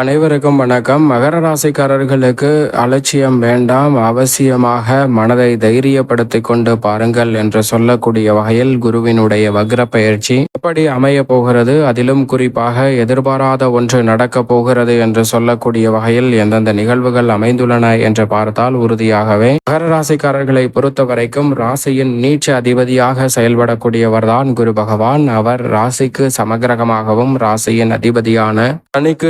அனைவருக்கும் வணக்கம். மகர ராசிக்காரர்களுக்கு அலட்சியம் வேண்டாம். அவசியமாக மனதை தைரியப்படுத்திக் கொண்டு பாருங்கள் என்று சொல்லக்கூடிய வகையில் குருவினுடைய வக்ர பயிற்சி எப்படி அமைய போகிறது? அதிலும் குறிப்பாக எதிர்பாராத ஒன்று நடக்க போகிறது என்று சொல்லக்கூடிய வகையில் எந்தெந்த நிகழ்வுகள் அமைந்துள்ளன என்று பார்த்தால் உறுதியாகவே. மகர ராசிக்காரர்களை பொறுத்த வரைக்கும் ராசியின் நீச்ச அதிபதியாக செயல்படக்கூடியவர்தான் குரு பகவான். அவர் ராசிக்கு சமகிரகமாகவும் ராசியின் அதிபதியான சனிக்கு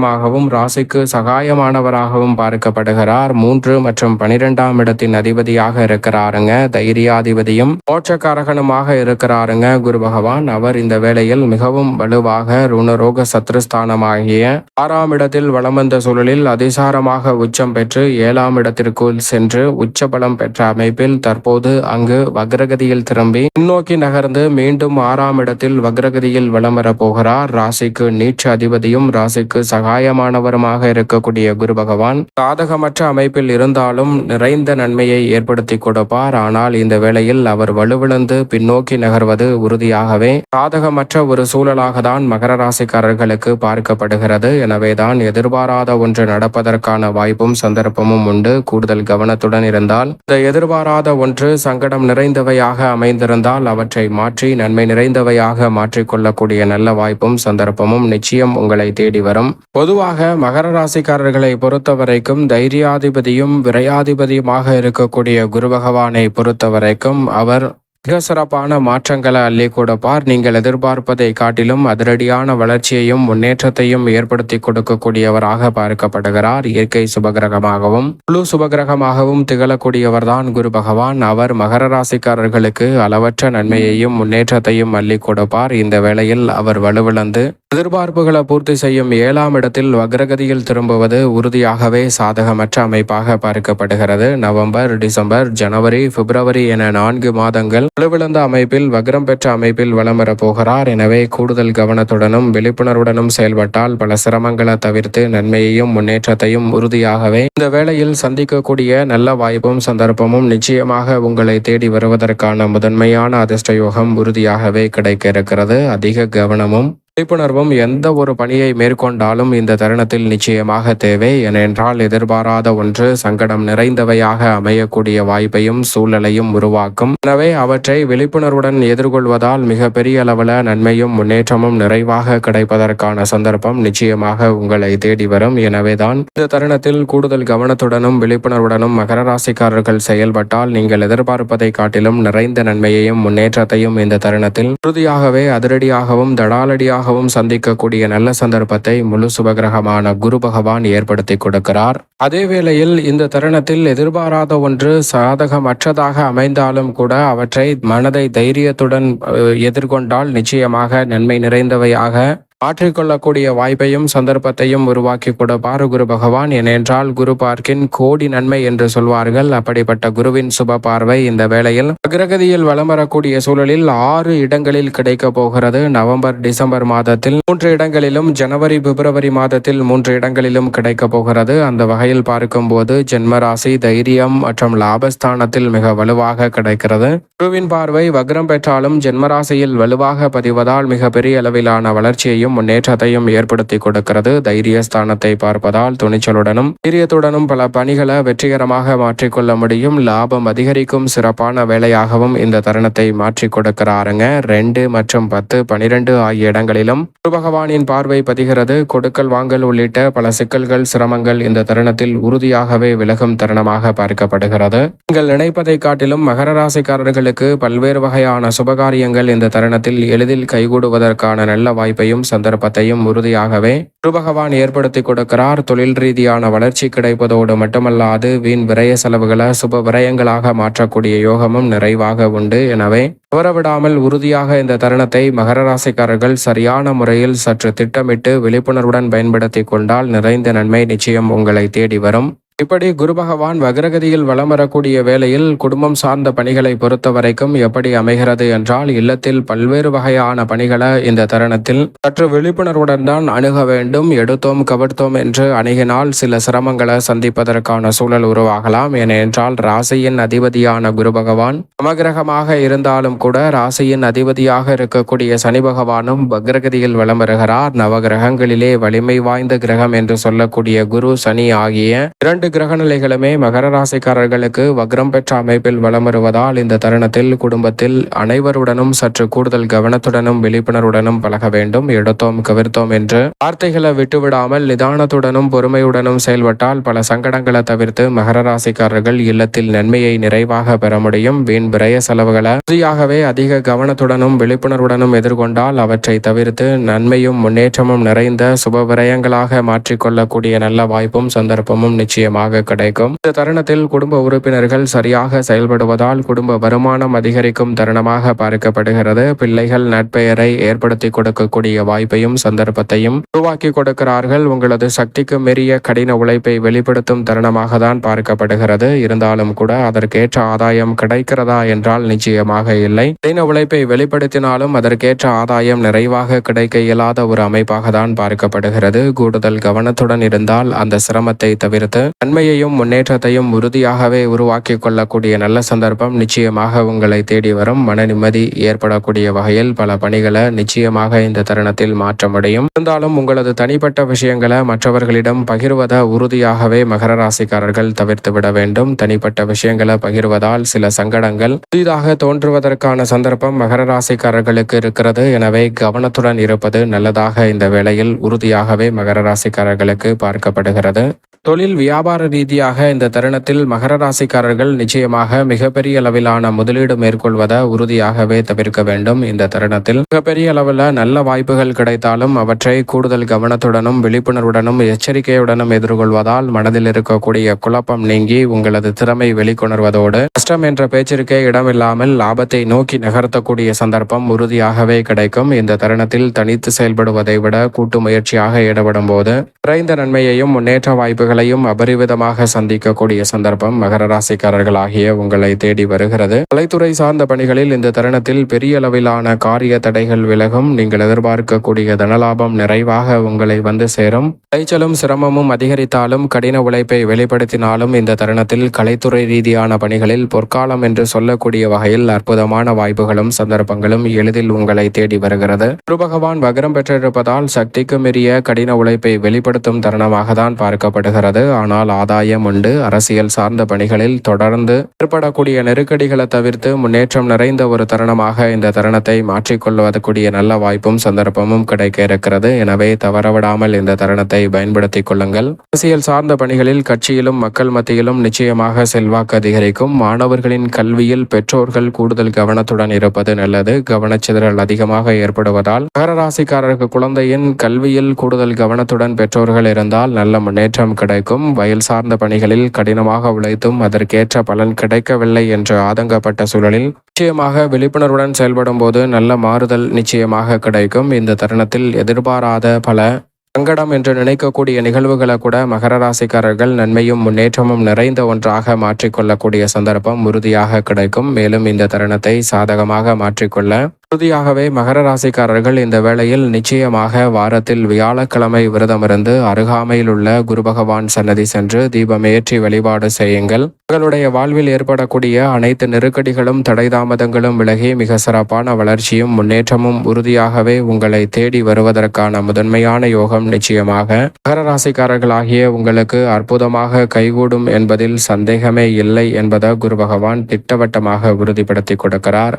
சமகிரகமாகவும் ராசிக்கு சகாயமானவராகவும் பார்க்கப்படுகிறார். மூன்று மற்றும் பனிரெண்டாம் இடத்தின் அதிபதியாக இருக்கிறாருங்க. தைரியாதிபதியும் மோட்சக்காரகனுமாக இருக்கிறாருங்க. குரு பகவான் அவர் இந்த வேளையில் மிகவும் வலுவாக ருணரோக சத்ருஸ்தானமாகிய ஆறாம் இடத்தில் வளம் வந்த சூழலில் அதிசாரமாக உச்சம் பெற்று ஏழாம் இடத்திற்குள் சென்று உச்ச பலம் பெற்ற அமைப்பில் தற்போது அங்கு வக்ரகதியில் திரும்பி முன்னோக்கி நகர்ந்து மீண்டும் ஆறாம் இடத்தில் வக்ரகதியில் வலம் வரப் போகிறார் ராசிக்கு நீச்ச அதிபதியும் ராசிக்கு சகாயமானவருமாக இருக்கக்கூடிய குரு பகவான் சாதகமற்ற அமைப்பில் இருந்தாலும் நிறைந்த நன்மையை ஏற்படுத்தி கொடுப்பார். ஆனால் இந்த வேளையில் அவர் வலுவிழந்து பின்னோக்கி நகர்வது உறுதியாகவே சாதகமற்ற ஒரு சூழலாக தான் மகர ராசிக்காரர்களுக்கு பார்க்கப்படுகிறது. எனவேதான் எதிர்பாராத ஒன்று நடப்பதற்கான வாய்ப்பும் சந்தர்ப்பமும் உண்டு. கூடுதல் கவனத்துடன் இருந்தால் இந்த எதிர்பாராத ஒன்று சங்கடம் நிறைந்தவையாக அமைந்திருந்தால் அவற்றை மாற்றி நன்மை நிறைந்தவையாக மாற்றிக்கொள்ளக்கூடிய நல்ல வாய்ப்பும் சந்தர்ப்பமும் நிச்சயம் உங்களை தேடி வரும். பொதுவாக மகர ராசிக்காரர்களை பொறுத்த வரைக்கும் தைரியாதிபதியும் விரையாதிபதியுமாக இருக்கக்கூடிய குரு பகவானை பொறுத்த வரைக்கும் அவர் மிக சிறப்பான மாற்றங்களை அள்ளி கொடுப்பார் நீங்கள் எதிர்பார்ப்பதை காட்டிலும் அதிரடியான வளர்ச்சியையும் முன்னேற்றத்தையும் ஏற்படுத்தி கொடுக்கக்கூடியவராக பார்க்கப்படுகிறார். இயற்கை சுபகிரகமாகவும் குழு சுபகிரகமாகவும் திகழக்கூடியவர்தான் குரு பகவான். அவர் மகர ராசிக்காரர்களுக்கு அளவற்ற நன்மையையும் முன்னேற்றத்தையும் அள்ளி கொடுப்பார். இந்த வேளையில் அவர் வலுவிழந்து எதிர்பார்ப்புகளை பூர்த்தி செய்யும் ஏழாம் இடத்தில் வக்ரகதியில் திரும்புவது உறுதியாகவே சாதகமற்ற அமைப்பாக பார்க்கப்படுகிறது. நவம்பர் டிசம்பர் ஜனவரி பிப்ரவரி என நான்கு மாதங்கள் வலுவிழந்த அமைப்பில் வக்ரம் பெற்ற அமைப்பில் வலம் போகிறார். எனவே கூடுதல் கவனத்துடனும் விழிப்புணர்வுடனும் செயல்பட்டால் பல சிரமங்களை தவிர்த்து நன்மையையும் முன்னேற்றத்தையும் உறுதியாகவே இந்த வேளையில் சந்திக்கக்கூடிய நல்ல வாய்ப்பும் சந்தர்ப்பமும் நிச்சயமாக உங்களை தேடி வருவதற்கான முதன்மையான அதிர்ஷ்ட யோகம் உறுதியாகவே கிடைக்க இருக்கிறது. அதிக கவனமும் விழிப்புணர்வும் எந்த ஒரு பணியை மேற்கொண்டாலும் இந்த தருணத்தில் நிச்சயமாக தேவை ஏனென்றால் எதிர்பாராத ஒன்று சங்கடம் நிறைந்தவையாக அமையக்கூடிய வாய்ப்பையும் சூழலையும் உருவாக்கும். எனவே அவற்றை விழிப்புணர்வுடன் எதிர்கொள்வதால் மிக பெரிய அளவில் நன்மையும் முன்னேற்றமும் நிறைவாக கிடைப்பதற்கான சந்தர்ப்பம் நிச்சயமாக உங்களை தேடி வரும். எனவேதான் இந்த தருணத்தில் கூடுதல் கவனத்துடனும் விழிப்புணர்வுடனும் மகர ராசிக்காரர்கள் செயல்பட்டால் நீங்கள் எதிர்பார்ப்பதை காட்டிலும் நிறைந்த நன்மையையும் முன்னேற்றத்தையும் இந்த தருணத்தில் உறுதியாகவே அதிரடியாகவும் தடாலடியாக தடாலடியாகவும் சந்திக்கக்கூடிய நல்ல சந்தர்ப்பத்தை முழு சுபகிரகமான குரு பகவான் ஏற்படுத்தி கொடுக்கிறார். அதே வேளையில் இந்த தருணத்தில் எதிர்பாராத ஒன்று சாதகமற்றதாக அமைந்தாலும் கூட அவற்றை மனதை தைரியத்துடன் அஹ், எதிர்கொண்டால் நிச்சயமாக நன்மை நிறைந்தவையாக மாற்றிக்கொள்ளக்கூடிய வாய்ப்பையும் சந்தர்ப்பத்தையும் உருவாக்கி கொடுப்பார் குரு பகவான். ஏனென்றால் குரு பார்க்கின் கோடி நன்மை என்று சொல்வார்கள். அப்படிப்பட்ட குருவின் சுப பார்வை இந்த வேளையில் அகிரகதியில் வலம் வரக்கூடிய சூழலில் ஆறு இடங்களில் கிடைக்க போகிறது. நவம்பர் டிசம்பர் மாதத்தில் மூன்று இடங்களிலும் ஜனவரி பிப்ரவரி மாதத்தில் மூன்று இடங்களிலும் கிடைக்க போகிறது. அந்த வகையில் பார்க்கும்போது ஜென்மராசி தைரியம் மற்றும் லாபஸ்தானத்தில் மிக வலுவாக கிடைக்கிறது. குருவின் பார்வை வக்ரம் பெற்றாலும் ஜென்மராசியில் வலுவாக பதிவதால் மிக பெரிய அளவிலான வளர்ச்சியையும் முன்னேற்றத்தையும் ஏற்படுத்தி கொடுக்கிறது. தைரியஸ்தானத்தை பார்ப்பதால் துணிச்சலுடனும் தைரியத்துடனும் பல பணிகளை வெற்றிகரமாக மாற்றிக்கொள்ள முடியும். லாபம் அதிகரிக்கும் சிறப்பான வேலையாகவும் இந்த தருணத்தை மாற்றி கொடுக்கிறாருங்க. ரெண்டு மற்றும் பத்து பனிரெண்டு ஆகிய இடங்களிலும் குரு பகவானின் பார்வை பதிகிறது. கொடுக்கல் வாங்கல் உள்ளிட்ட பல சிக்கல்கள் சிரமங்கள் இந்த தருணத்தில் உறுதியாகவே விலகும் தருணமாக பார்க்கப்படுகிறது. நீங்கள் நினைப்பதை காட்டிலும் மகர ராசிக்காரர்களுக்கு பல்வேறு வகையான சுபகாரியங்கள் இந்த தருணத்தில் எளிதில் கைகூடுவதற்கான நல்ல வாய்ப்பையும் சந்தர்ப்பத்தையும் உறுதியாகவே குரு பகவான் ஏற்படுத்தி கொடுக்கிறார். தொழில் ரீதியான வளர்ச்சி கிடைப்பதோடு மட்டுமல்லாது வீண் விரய செலவுகளை சுப விரயங்களாக மாற்றக்கூடிய யோகமும் நிறைவாக உண்டு. எனவே தவறவிடாமல் உறுதியாக இந்த தருணத்தை மகர ராசிக்காரர்கள் சரியான முறையில் சற்று திட்டமிட்டு விழிப்புணர்வுடன் பயன்படுத்தி கொண்டால் நிறைந்த நன்மை நிச்சயம் உங்களை தேடி வரும். இப்படி குரு பகவான் வக்ரகதியில் வலம் வரக்கூடிய வேளையில் குடும்பம் சார்ந்த பணிகளை பொறுத்த வரைக்கும் எப்படி அமைகிறது என்றால் இல்லத்தில் பல்வேறு வகையான பணிகளை இந்த தருணத்தில் சற்று விழிப்புணர்வுடன் தான் அணுக வேண்டும். எடுத்தோம் கவர்த்தோம் என்று அணுகினால் சில சிரமங்களை சந்திப்பதற்கான சூழல் உருவாகலாம். ஏனென்றால் ராசியின் அதிபதியான குரு பகவான் சமகிரகமாக இருந்தாலும் கூட ராசியின் அதிபதியாக இருக்கக்கூடிய சனி பகவானும் வக்ரகதியில் வலம் வருகிறார். நவகிரகங்களிலே வலிமை வாய்ந்த கிரகம் என்று சொல்லக்கூடிய குரு சனி ஆகிய இரண்டு கிரக நிலைகளுமே மகர ராசிக்காரர்களுக்கு வக்ரம் பெற்ற அமைப்பில் வலம் வருவதால் இந்த தருணத்தில் குடும்பத்தில் அனைவருடனும் சற்று கூடுதல் கவனத்துடனும் விழிப்புணர்வுடனும் பழக வேண்டும். எடுத்தோம் கவிர்த்தோம் என்று வார்த்தைகளை விட்டுவிடாமல் நிதானத்துடனும் பொறுமையுடனும் செயல்பட்டால் பல சங்கடங்களை தவிர்த்து மகர ராசிக்காரர்கள் இல்லத்தில் நன்மையை நிறைவாக பெற முடியும். வீண் விரய செலவுகளை உறுதியாகவே அதிக கவனத்துடனும் விழிப்புணர்வுடனும் எதிர்கொண்டால் அவற்றை தவிர்த்து நன்மையும் முன்னேற்றமும் நிறைந்த சுப விரயங்களாக மாற்றிக்கொள்ளக்கூடிய நல்ல வாய்ப்பும் சந்தர்ப்பமும் நிச்சயமாக கிடைக்கும். இந்த தருணத்தில் குடும்ப உறுப்பினர்கள் சரியாக செயல்படுவதால் குடும்ப வருமானம் அதிகரிக்கும் தருணமாக பார்க்கப்படுகிறது. பிள்ளைகள் நட்பெயரை ஏற்படுத்தி கொடுக்கக்கூடிய வாய்ப்பையும் சந்தர்ப்பத்தையும் உருவாக்கி கொடுக்கிறார்கள். உங்களது சக்திக்கு மீறிய கடின உழைப்பை வெளிப்படுத்தும் தருணமாக தான் பார்க்கப்படுகிறது. இருந்தாலும் கூட அதற்கேற்ற ஆதாயம் கிடைக்கிறதா என்றால் நிச்சயமாக இல்லை. கடின உழைப்பை வெளிப்படுத்தினாலும் அதற்கேற்ற ஆதாயம் நிறைவாக கிடைக்க இயலாத ஒரு அமைப்பாக தான் பார்க்கப்படுகிறது. கூடுதல் கவனத்துடன் இருந்தால் அந்த சிரமத்தை தவிர்த்து நன்மையையும் முன்னேற்றத்தையும் உறுதியாகவே உருவாக்கி கொள்ளக்கூடிய நல்ல சந்தர்ப்பம் நிச்சயமாக உங்களை தேடி வரும். மன நிம்மதி ஏற்படக்கூடிய வகையில் பல பணிகளை நிச்சயமாக இந்த தருணத்தில் மாற்ற முடியும் இருந்தாலும் உங்களது தனிப்பட்ட விஷயங்களை மற்றவர்களிடம் பகிர்வதை உறுதியாகவே மகர ராசிக்காரர்கள் தவிர்த்து விட வேண்டும். தனிப்பட்ட விஷயங்களை பகிர்வதால் சில சங்கடங்கள் புதிதாக தோன்றுவதற்கான சந்தர்ப்பம் மகர ராசிக்காரர்களுக்கு இருக்கிறது. எனவே கவனத்துடன் இருப்பது நல்லதாக இந்த வேளையில் உறுதியாகவே மகர ராசிக்காரர்களுக்கு பார்க்கப்படுகிறது. தொழில் வியாபார ரீதியாக இந்த தருணத்தில் மகர ராசிக்காரர்கள் நிச்சயமாக மிகப்பெரிய அளவிலான முதலீடு மேற்கொள்வதை உறுதியாகவே தவிர்க்க வேண்டும் இந்த தருணத்தில். மிகப்பெரிய அளவில் நல்ல வாய்ப்புகள் கிடைத்தாலும் அவற்றை கூடுதல் கவனத்துடனும் விழிப்புணர்வுடனும் எச்சரிக்கையுடனும் எதிர்கொள்வதால் மனதில் இருக்கக்கூடிய குழப்பம் நீங்கி உங்களது திறமை வெளிக்கொணர்வதோடு கஷ்டம் என்ற பேச்சிற்கே இடமில்லாமல் லாபத்தை நோக்கி நகர்த்தக்கூடிய சந்தர்ப்பம் உறுதியாகவே கிடைக்கும். இந்த தருணத்தில் தனித்து செயல்படுவதை விட கூட்டு முயற்சியாக ஈடுபடும் போது குறைந்த நன்மையையும் முன்னேற்ற வாய்ப்புகளையும் விதமாக சந்திக்கக்கூடிய சந்தர்ப்பம் மகர ராசிக்காரர்கள் ஆகிய உங்களை தேடி வருகிறது. கலைத்துறை சார்ந்த பணிகளில் இந்த தருணத்தில் பெரிய அளவிலான காரிய தடைகள் விலகும். நீங்கள் எதிர்பார்க்கக்கூடிய தனலாபம் நிறைவாக உங்களை வந்து சேரும். விளைச்சலும் சிரமமும் அதிகரித்தாலும் கடின உழைப்பை வெளிப்படுத்தினாலும் இந்த தருணத்தில் கலைத்துறை ரீதியான பணிகளில் பொற்காலம் என்று சொல்லக்கூடிய வகையில் அற்புதமான வாய்ப்புகளும் சந்தர்ப்பங்களும் எளிதில் உங்களை தேடி வருகிறது. குரு பகவான் வக்ரம் பெற்றிருப்பதால் சக்திக்கு மீறிய கடின உழைப்பை வெளிப்படுத்தும் தருணமாக தான் பார்க்கப்படுகிறது. ஆனால் ஆதாயம் உண்டு. அரசியல் சார்ந்த பணிகளில் தொடர்ந்து ஏற்படக்கூடிய நெருக்கடிகளை தவிர்த்து முன்னேற்றம் நிறைந்த ஒரு தருணமாக இந்த தருணத்தை மாற்றிக்கொள்வதற்குரிய நல்ல வாய்ப்பும் சந்தர்ப்பமும் கிடைக்க இருக்கிறது. எனவே தவறவிடாமல் இந்த தருணத்தை பயன்படுத்திக் கொள்ளுங்கள். அரசியல் சார்ந்த பணிகளில் கட்சியிலும் மக்கள் மத்தியிலும் நிச்சயமாக செல்வாக்கு அதிகரிக்கும். மாணவர்களின் கல்வியில் பெற்றோர்கள் கூடுதல் கவனத்துடன் இருப்பது நல்லது. கவனச்சிதறல் அதிகமாக ஏற்படுவதால் மகர குழந்தையின் கல்வியில் கூடுதல் கவனத்துடன் பெற்றோர்கள் இருந்தால் நல்ல முன்னேற்றம் கிடைக்கும். வயல் சார்ந்த பணிகளில் கடினமாக உழைத்தும் அதற்கேற்ற பலன் கிடைக்கவில்லை என்று ஆதங்கப்பட்ட சூழலில் நிச்சயமாக விழிப்புணர்வுடன் செயல்படும் போது நல்ல மாறுதல் நிச்சயமாக கிடைக்கும். இந்த தருணத்தில் எதிர்பாராத பல சங்கடம் என்று நினைக்கக்கூடிய நிகழ்வுகளை கூட மகர ராசிக்காரர்கள் நன்மையும் முன்னேற்றமும் நிறைந்த ஒன்றாக மாற்றிக்கொள்ளக்கூடிய சந்தர்ப்பம் உறுதியாக கிடைக்கும். மேலும் இந்த தருணத்தை சாதகமாக மாற்றிக்கொள்ள உறுதியாகவே மகர ராசிக்காரர்கள் இந்த வேளையில் நிச்சயமாக வாரத்தில் வியாழக்கிழமை விரதமிருந்து அருகாமையில் உள்ள குரு பகவான் சன்னதி சென்று தீபம் ஏற்றி வழிபாடு செய்யுங்கள். உங்களுடைய வாழ்வில் ஏற்படக்கூடிய அனைத்து நெருக்கடிகளும் தடை தாமதங்களும் விலகி மிக சிறப்பான வளர்ச்சியும் முன்னேற்றமும் உறுதியாகவே உங்களை தேடி வருவதற்கான முதன்மையான யோகம் நிச்சயமாக. மகர ராசிக்காரர்களாகிய உங்களுக்கு அற்புதமாக கைகூடும் என்பதில் சந்தேகமே இல்லை என்பதை குரு பகவான் திட்டவட்டமாக உறுதிப்படுத்தி கொடுக்கிறார்.